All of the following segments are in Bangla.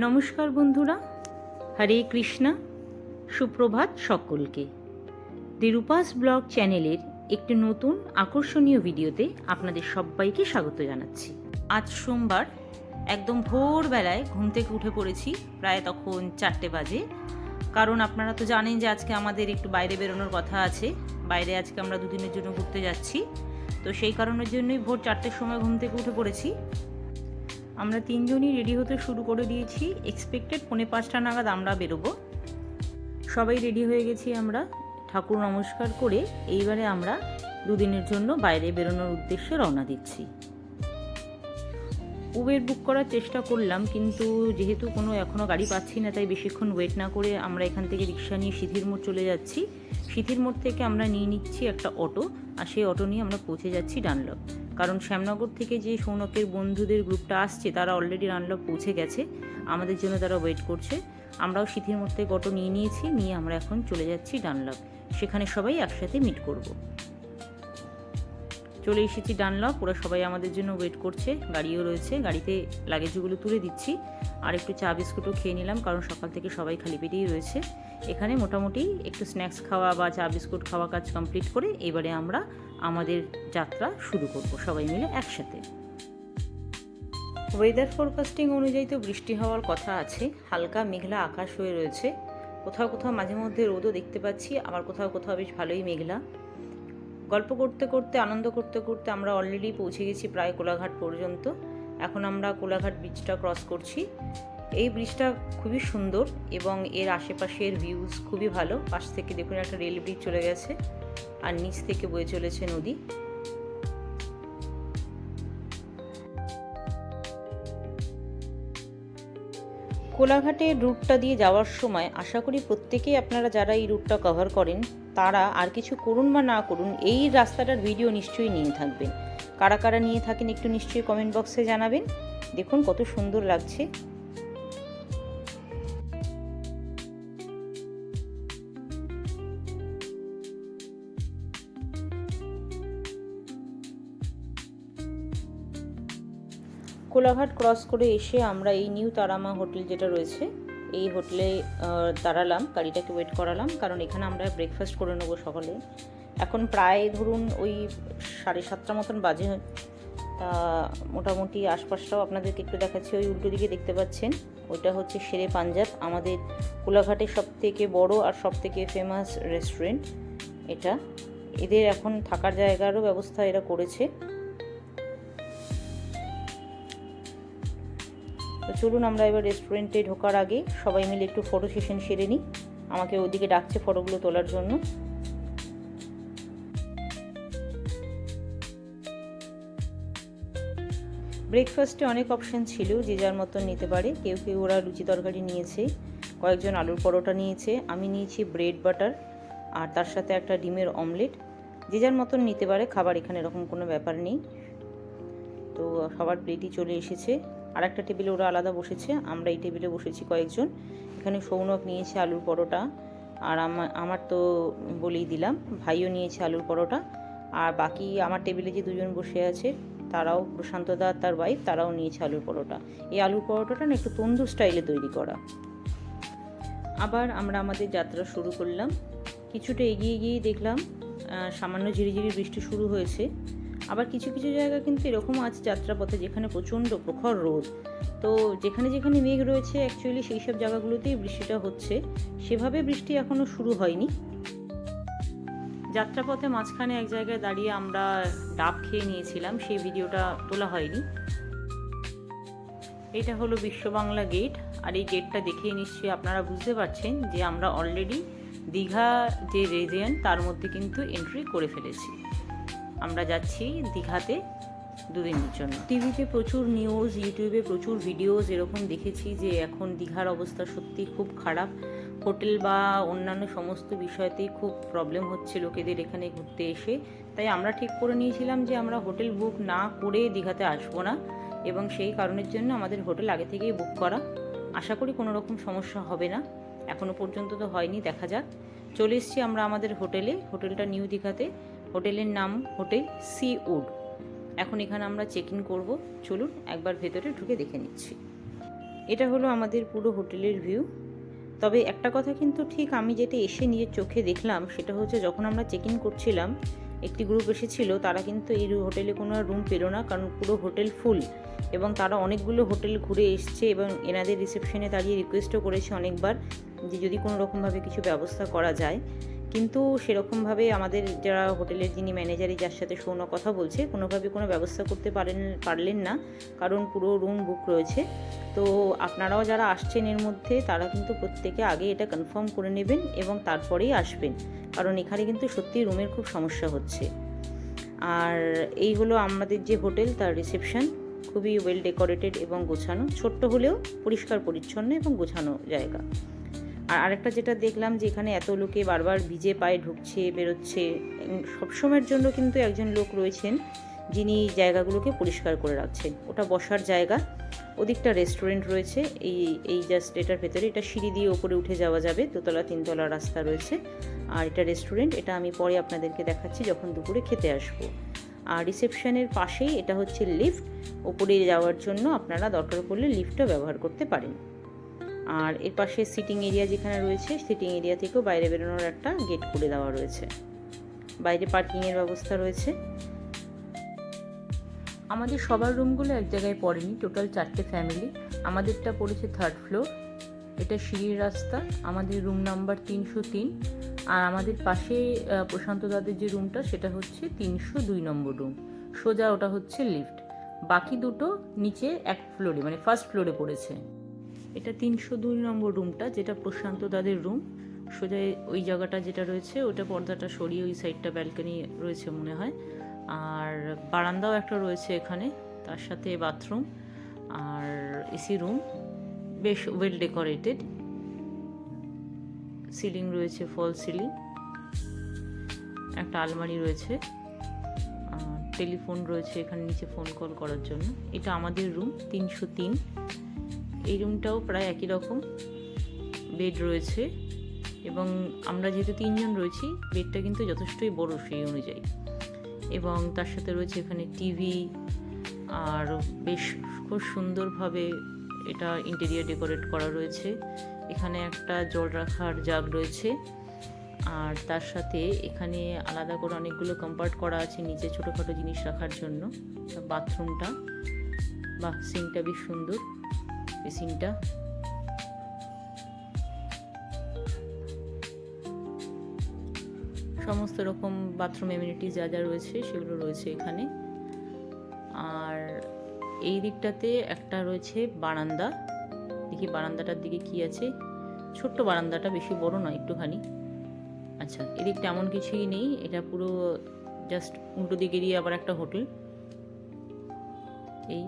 নমস্কার বন্ধুরা। হরে কৃষ্ণা, সুপ্রভাত সকলকে। দিরুপাস ব্লগ চ্যানেলের একটি নতুন আকর্ষণীয় ভিডিওতে আপনাদের সবাইকে স্বাগত জানাচ্ছি। আজ সোমবার, একদম ভোরবেলায় ঘুম থেকে উঠে পড়েছি, প্রায় তখন চারটে বাজে। কারণ আপনারা তো জানেন যে আজকে আমাদের একটু বাইরে বেরোনোর কথা আছে। বাইরে আজকে আমরা দুদিনের জন্য ঘুরতে যাচ্ছি। তো সেই কারণের জন্যই ভোর চারটের সময় ঘুম থেকে উঠে পড়েছি। আমরা তিনজনই রেডি হতে শুরু করে দিয়েছি। এক্সপেক্টেড পৌনে পাঁচটা নাগাদ আমরা বেরোবো। সবাই রেডি হয়ে গেছি আমরা। ঠাকুর নমস্কার করে এইবারে আমরা দুদিনের জন্য বাইরে বেরোনোর উদ্দেশ্যে রওনা দিচ্ছি। উবের বুক করার চেষ্টা করলাম, কিন্তু যেহেতু কোনো এখনও গাড়ি পাচ্ছি না, তাই বেশিক্ষণ ওয়েট না করে আমরা এখান থেকে রিক্সা নিয়ে সিথির মোড় চলে যাচ্ছি। সিথির মোড় থেকে আমরা নিয়ে নিচ্ছি একটা অটো, আর সেই অটো নিয়ে আমরা পৌঁছে যাচ্ছি ডানলপ। কারণ শ্যামনগর থেকে যে সৌনকের বন্ধুদের গ্রুপটা আসছে, তারা অলরেডি রানলপ পৌঁছে গেছে। আমাদের জন্য তারা ওয়েট করছে। আমরাও সিথির মধ্যে গটো নিয়ে নিয়েছি, নিয়ে আমরা এখন চলে যাচ্ছি ডানলক। সেখানে সবাই একসাথে মিট করব। চলে এসেছি ডানলক, ওরা সবাই আমাদের জন্য ওয়েট করছে। গাড়িও রয়েছে, গাড়িতে লাগেজগুলো তুলে দিচ্ছি। আর একটু চা বিস্কুটও খেয়ে নিলাম, কারণ সকাল থেকে সবাই খালি পেটেই রয়েছে। এখানে মোটামুটি একটু স্ন্যাক্স খাওয়া বা চা বিস্কুট খাওয়া কাজ কমপ্লিট করে, এবারে আমরা আমাদের যাত্রা শুরু করব, সবাই মিলে একসাথে। ওয়েদার ফোরকাস্টিং অনুযায়ী তো বৃষ্টি হওয়ার কথা আছে, হালকা মেঘলা আকাশ হয়ে রয়েছে। কোথাও কোথাও মাঝে মধ্যে রোদও দেখতে পাচ্ছি, আবার কোথাও কোথাও বেশ ভালোই মেঘলা। গল্প করতে করতে, আনন্দ করতে করতে আমরা অলরেডি পৌঁছে গেছি প্রায় কোলাঘাট পর্যন্ত। এখন আমরা কোলাঘাট ব্রিজটা ক্রস করছি। এই ব্রিজটা খুবই সুন্দর এবং এর আশেপাশের ভিউজ খুবই ভালো। পাশ থেকে দেখুন একটা রেল ব্রিজ চলে গেছে। আর নিচ থেকে বয়ে চলেছে নদী। কোলাঘাটের রুটটা দিয়ে যাওয়ার সময় আশা করি প্রত্যেকেই আপনারা যারা এই রুটটা কভার করেন, তারা আর কিছু করুন বা না করুন, এই রাস্তাটার ভিডিও নিশ্চয়ই নিয়ে থাকবেন। কারা কারা নিয়ে থাকেন একটু নিশ্চয়ই কমেন্ট বক্সে জানাবেন। দেখুন কত সুন্দর লাগছে। কোলাঘাট ক্রস করে এসে আমরা এই নিউ তারামা হোটেল যেটা রয়েছে, এই হোটেলে দাঁড়ালাম, গাড়িটাকে ওয়েট করালাম, কারণ এখানে আমরা ব্রেকফাস্ট করে নেব সকালে। এখন প্রায় ধরুন ওই সাড়ে সাতটা মতন বাজে তা মোটামুটি আশপাশটাও আপনাদেরকে একটু দেখাচ্ছি, ওই উল্টো দিকে দেখতে পাচ্ছেন, ওইটা হচ্ছে শেরে পাঞ্জাব, আমাদের কোলাঘাটের সব থেকে বড় আর সব থেকে ফেমাস রেস্টুরেন্ট এটা। এদের এখন থাকার জায়গারও ব্যবস্থা এরা করেছে। চলুন আমরা এবার রেস্টুরেন্টে ঢোকার আগে সবাই মিলে একটু ফটো সেশন সেরে নিই। আমাকে ওইদিকে ডাকছে ফটোগুলো তোলার জন্য। ব্রেকফাস্টে অনেক অপশান ছিল, যে যার মতন নিতে পারে। কেউ কেউ ওরা লুচি তরকারি নিয়েছে, কয়েকজন আলুর পরোটা নিয়েছে। আমি নিয়েছি ব্রেড বাটার আর তার সাথে একটা ডিমের অমলেট যে যার মতন নিতে পারে, খাবার এখানে এরকম কোনো ব্যাপার নেই। তো সবার প্লেটই চলে এসেছে। আর একটা টেবিলে ওরা আলাদা বসেছে, আমরা এই টেবিলে বসেছি কয়েকজন। এখানে সৌনক নিয়েছে আলুর পরোটা, আর আমার আমার তো বলেই দিলাম, ভাইও নিয়েছে আলুর পরোটা, আর বাকি আমার টেবিলে যে দুজন বসে আছে, তারাও, প্রশান্ত দা তার ওয়াইফ তারাও নিয়েছে আলুর পরোটা। এই আলুর পরোটাটা না একটু তন্দুর স্টাইলে তৈরি করা। আবার আমরা আমাদের যাত্রা শুরু করলাম। কিছুটা এগিয়ে গিয়েই দেখলাম সামান্য ঝিরিঝিরি বৃষ্টি শুরু হয়েছে। আবার কিছু কিছু জায়গা কিন্তু এরকম আছে যাত্রাপথে যেখানে প্রচণ্ড প্রখর রোদ। তো যেখানে যেখানে মেঘ রয়েছে অ্যাকচুয়ালি সেই সব জায়গাগুলোতেই বৃষ্টিটা হচ্ছে। সেভাবে বৃষ্টি এখনও শুরু হয়নি। যাত্রাপথে মাঝখানে এক জায়গায় দাঁড়িয়ে আমরা ডাব খেয়ে নিয়েছিলাম, সেই ভিডিওটা তোলা হয়নি। এটা হলো বিশ্ববাংলা গেট, আর এই গেটটা দেখেই নিশ্চয়ই আপনারা বুঝতে পারছেন যে আমরা অলরেডি দীঘা যে রেজিয়ন তার মধ্যে কিন্তু এন্ট্রি করে ফেলেছি। আমরা যাচ্ছি দীঘাতে দুদিনের জন্য। টিভিতে প্রচুর নিউজ ইউটিউবে প্রচুর ভিডিওস এরকম দেখেছি যে এখন দীঘার অবস্থা সত্যি খুব খারাপ। হোটেল বা অন্যান্য সমস্ত বিষয়তেই খুব প্রবলেম হচ্ছে লোকেদের এখানে ঘুরতে এসে। তাই আমরা ঠিক করে নিয়েছিলাম যে আমরা হোটেল বুক না করে দীঘাতে আসব না এবং সেই কারণের জন্য আমাদের হোটেল আগে থেকেই বুক করা। আশা করি কোনো রকম সমস্যা হবে না। এখনও পর্যন্ত তো হয়নি, দেখা যাক। চলে এসেছি আমরা আমাদের হোটেলে, হোটেলটা নিউ দীঘাতে। হোটেলের নাম হোটেল সি উড এখন এখানে আমরা চেক ইন করব। চলুন একবার ভেতরে ঢুকে দেখে নিচ্ছি। এটা হলো আমাদের পুরো হোটেলের ভিউ তবে একটা কথা কিন্তু ঠিক আমি যেটা এসে নিজের চোখে দেখলাম, সেটা হচ্ছে যখন আমরা চেক ইন করছিলাম, একটি গ্রুপ এসেছিল, তারা কিন্তু এই হোটেলে কোনো রুম পেল না, কারণ পুরো হোটেল ফুল এবং তারা অনেকগুলো হোটেল ঘুরে এসছে এবং এনাদের রিসেপশনে দাঁড়িয়ে রিকোয়েস্টও করেছে অনেকবার যে যদি কোনো রকমভাবে কিছু ব্যবস্থা করা যায়। কিন্তু সেরকমভাবে আমাদের যারা হোটেলের যিনি ম্যানেজারই, যার সাথে শোনা কথা বলছে, কোনোভাবে কোনো ব্যবস্থা করতে পারেন, পারলেন না, কারণ পুরো রুম বুক রয়েছে। তো আপনারাও যারা আসছেন এর মধ্যে, তারা কিন্তু প্রত্যেকে আগে এটা কনফার্ম করে নেবেন এবং তারপরেই আসবেন। কারণ এখানে কিন্তু সত্যি রুমের খুব সমস্যা হচ্ছে। আর এই হলো আমাদের যে হোটেল, তার রিসেপশন। খুবই ওয়েল ডেকোরেটেড এবং গোছানো। ছোট্ট হলেও পরিষ্কার, পরিচ্ছন্ন এবং গোছানো জায়গা। আর আরেকটা যেটা দেখলাম যে এখানে এত লোকে বারবার ভিজে পায়ে ঢুকছে, বেরোচ্ছে সবসময়ের জন্য কিন্তু একজন লোক রয়েছেন যিনি জায়গাগুলোকে পরিষ্কার করে রাখছেন। ওটা বসার জায়গা, ওদিকটা রেস্টুরেন্ট রয়েছে, এই এই জাস্ট এটার ভেতরে, এটা সিঁড়ি দিয়ে ওপরে উঠে যাওয়া যাবে, দোতলা তিনতলা রাস্তা রয়েছে। আর এটা রেস্টুরেন্ট এটা আমি পরে আপনাদেরকে দেখাচ্ছি যখন দুপুরে খেতে আসব। আর রিসেপশনের পাশেই এটা হচ্ছে লিফট ওপরে যাওয়ার জন্য আপনারা দরকার পড়লে লিফটও ব্যবহার করতে পারেন। আর এর পাশে সিটিং এরিয়া যেখানে রয়েছে সিটিং এরিয়া থেকেও বাইরে বেরোনোর একটা গেট করে দেওয়া রয়েছে। বাইরে পার্কিংয়ের ব্যবস্থা রয়েছে। আমাদের সবার রুমগুলো এক জায়গায় পড়েনি টোটাল চারটে ফ্যামিলি আমাদেরটা পড়েছে থার্ড ফ্লোর এটা সিঁড়ির রাস্তা, আমাদের রুম নাম্বার তিনশো তিন। আর আমাদের পাশে প্রশান্ত দাদের যে রুমটা সেটা হচ্ছে তিনশো দুই নম্বর রুম সোজা ওটা হচ্ছে লিফট বাকি দুটো নিচে এক ফ্লোরে মানে ফার্স্ট ফ্লোরে পড়েছে। এটা তিনশো দুই নম্বর রুমটা যেটা প্রশান্ত দাদের রুম সোজা ওই জায়গাটা যেটা রয়েছে, ওটা পর্দাটা সরিয়ে ওই সাইডটা ব্যালকনি রয়েছে মনে হয়। আর বারান্দাও একটা রয়েছে এখানে, তার সাথে বাথরুম আর এসি রুম বেশ ওয়েল ডেকোরেটেড সিলিং রয়েছে ফল সিলিং একটা আলমারি রয়েছে। টেলিফোন রয়েছে এখানে নিচে ফোন কল করার জন্য। এটা আমাদের রুম তিনশো তিন। এই রুমটাও প্রায় একই রকম। বেড রয়েছে এবং আমরা যেহেতু তিনজন রয়েছি, বেডটা কিন্তু যথেষ্টই বড় সেই অনুযায়ী। এবং তার সাথে রয়েছে এখানে টিভি আর বেশ খুব সুন্দরভাবে এটা ইন্টেরিয়ার ডেকোরেট করা রয়েছে। এখানে একটা জল রাখার জাগ রয়েছে আর তার সাথে এখানে আলাদা করে অনেকগুলো কম্পার্ট করা আছে নিচে ছোটোখাটো জিনিস রাখার জন্য। বাথরুমটা বা সিনটা বেশ সুন্দর। বেসিনটা সমস্ত রকম বাথরুম এমিনিটিস যা যা রয়েছে সেগুলো রয়েছে এখানে। আর এই দিকটাতে একটা রয়েছে বারান্দা। দেখি বারান্দাটার দিকে কি আছে। ছোট্ট বারান্দাটা, বেশি বড় নয়, একটুখানি। আচ্ছা এদিকটা এমন কিছুই নেই। এটা পুরো জাস্ট উল্টো দিকে দিয়ে আবার একটা হোটেল। এই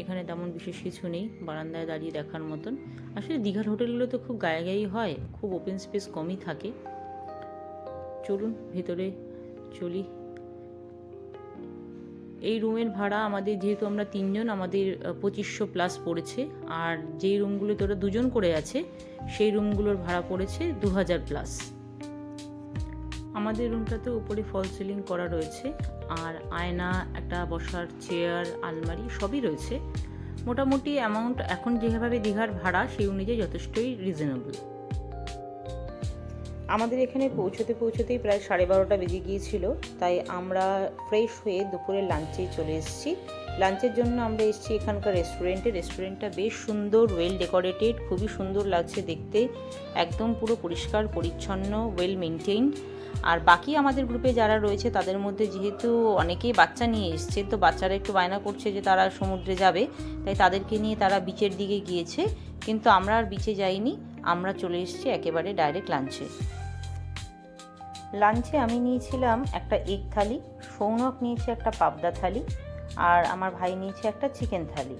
এখানে তেমন বিশেষ কিছু নেই, বারান্দায় দাঁড়িয়ে দেখার মতন। আসলে দীঘার হোটেলগুলো তো খুব গায়ে গায়েই হয়, খুব ওপেন স্পেস কমই থাকে। চলুন ভেতরে চলি। এই রুমের ভাড়া আমাদের, যেহেতু আমরা তিনজন, আমাদের পঁচিশশো প্লাস পড়েছে। আর যেই রুমগুলোতে ওরা দুজন করে আছে, সেই রুমগুলোর ভাড়া পড়েছে দু হাজার প্লাস আমাদের রুমটাতে উপরে ফল সিলিং করা রয়েছে, আর আয়না, একটা বসার চেয়ার, আলমারি সবই রয়েছে। মোটামুটি অ্যামাউন্ট এখন যেভাবে দীঘার ভাড়া, সেই অনুযায়ী যথেষ্টই রিজনেবল আমাদের এখানে পৌঁছতে পৌঁছতেই প্রায় সাড়ে বারোটা বেজে গিয়েছিল, তাই আমরা ফ্রেশ হয়ে দুপুরে লাঞ্চে চলে এসেছি। লাঞ্চের জন্য আমরা এসেছি এখানকার রেস্টুরেন্টে রেস্টুরেন্টটা বেশ সুন্দর ওয়েল ডেকোরেটেড খুবই সুন্দর লাগছে দেখতে। একদম পুরো পরিষ্কার, পরিচ্ছন্ন ওয়েল মেনটেইন আর বাকি আমাদের গ্রুপে যারা রয়েছে, তাদের মধ্যে যেহেতু অনেকেই বাচ্চা নিয়ে এসছে, তো বাচ্চারা একটু বায়না করছে যে তারা সমুদ্রে যাবে, তাই তাদেরকে নিয়ে তারা বিচের দিকে গিয়েছে। কিন্তু আমরা আর বিচে যাইনি, আমরা চলে এসেছি একেবারে ডাইরেক্ট লাঞ্চে লাঞ্চে আমি নিয়েছিলাম একটা এগ থালি, সৌনক নিয়েছে একটা পাবদা থালি, আর আমার ভাই নিয়েছে একটা চিকেন থালি।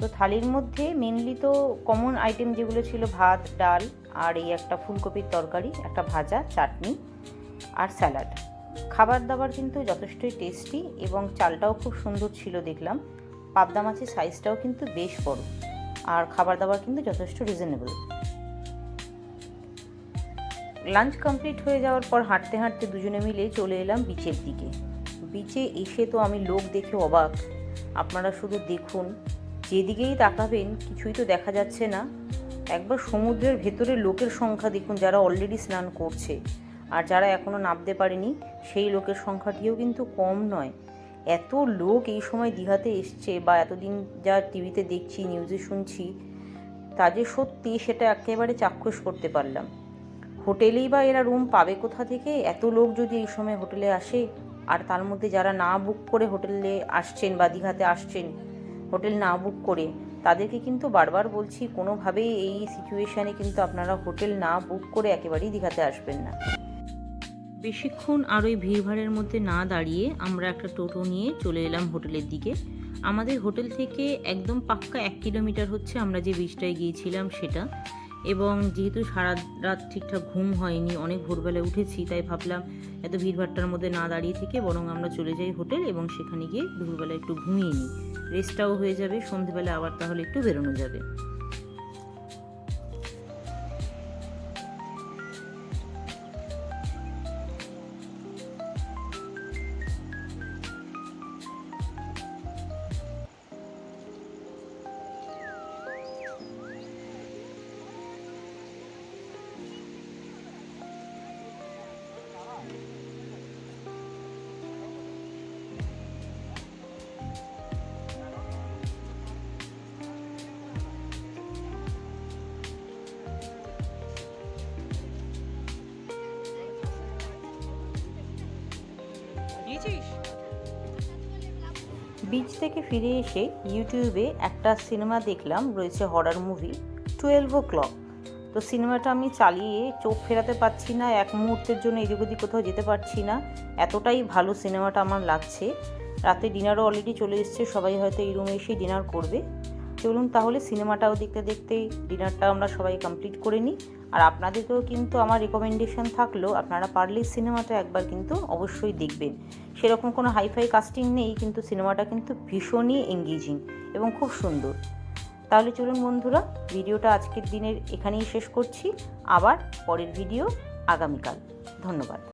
তো থালির মধ্যে মেনলি তো কমন আইটেম যেগুলো ছিল ভাত, ডাল, আর এই একটা ফুলকপির তরকারি, একটা ভাজা, চাটনি। আর স্যালাড। খাবার দাবার কিন্তু যথেষ্টই টেস্টি এবং চালটাও খুব সুন্দর ছিল দেখলাম। পাবদা মাছের সাইজটাও কিন্তু বেশ বড় আর খাবার দাবার কিন্তু যথেষ্ট রিজনেবল লাঞ্চ কমপ্লিট হয়ে যাওয়ার পর হাঁটতে হাঁটতে দুজনে মিলে চলে এলাম বিচের দিকে। বিচে এসে তো আমি লোক দেখে অবাক। আপনারা শুধু দেখুন, যেদিকেই তাকাবেন কিছুই তো দেখা যাচ্ছে না। একবার সমুদ্রের ভেতরে লোকের সংখ্যা দেখুন যারা অলরেডি স্নান করছে। আর যারা এখনও নামতে পারেনি, সেই লোকের সংখ্যাটিও কিন্তু কম নয়। এত লোক এই সময় দীঘাতে এসছে বা এতদিন যা টিভিতে দেখছি, নিউজে শুনছি, তা যে সত্যি সেটা একেবারে চাক্ষুষ করতে পারলাম। হোটেলেই বা এরা রুম পাবে কোথা থেকে? এত লোক যদি এই সময় হোটেলে আসে, আর তার মধ্যে যারা না বুক করে হোটেলে আসছেন বা দীঘাতে আসছেন, হোটেল না বুক করে, তাদেরকে কিন্তু বারবার বলছি, কোনোভাবেই এই সিচুয়েশানে কিন্তু আপনারা হোটেল না বুক করে একেবারেই দীঘাতে আসবেন না। বেশিক্ষণ আর ওই ভিড়ভাড়ের মধ্যে না দাঁড়িয়ে আমরা একটা টোটো নিয়ে চলে এলাম হোটেলের দিকে। আমাদের হোটেল থেকে একদম পাক্কা এক কিলোমিটার হচ্ছে আমরা যে বিচটায় গিয়েছিলাম সেটা। এবং যেহেতু সারা রাত ঠিকঠাক ঘুম হয়নি, অনেক ভোরবেলা উঠেছি, তাই ভাবলাম এত ভিড়ভাট্টার মধ্যে না দাঁড়িয়ে থেকে বরং আমরা চলে যাই হোটেল এবং সেখানে গিয়ে দুপুরবেলা একটু ঘুমিয়ে নিই। রেস্টটাও হয়ে যাবে, সন্ধেবেলা আবার তাহলে একটু বেরোনো যাবে। বিচ থেকে ফিরে এসে ইউটিউবে একটা সিনেমা দেখলাম, রয়েছে horror movie twelve o'clock তো সিনেমাটা আমি চালিয়ে চোখ ফেরাতে পারছি না, এক মুহূর্তের জন্য এদিক ওদিক কোথাও যেতে পারছি না। এতটাই ভালো সিনেমাটা আমার লাগছে। রাতে ডিনারও অলরেডি চলে এসছে, সবাই হয়তো এই রুমে এসেই ডিনার করবে। চলুন তাহলে সিনেমাটাও দেখতে দেখতেই ডিনারটা আমরা সবাই কমপ্লিট করে নিই। আর আপনাদেরকেও কিন্তু আমার রেকমেন্ডেশন থাকলেও আপনারা পারলে সিনেমাটা একবার কিন্তু অবশ্যই দেখবেন। সেরকম কোনো হাইফাই কাস্টিং নেই, কিন্তু সিনেমাটা কিন্তু ভীষণই এঙ্গেজিং এবং খুব সুন্দর। তাহলে চলুন বন্ধুরা, ভিডিওটা আজকের দিনের এখানেই শেষ করছি। আবার পরের ভিডিও আগামীকাল। ধন্যবাদ।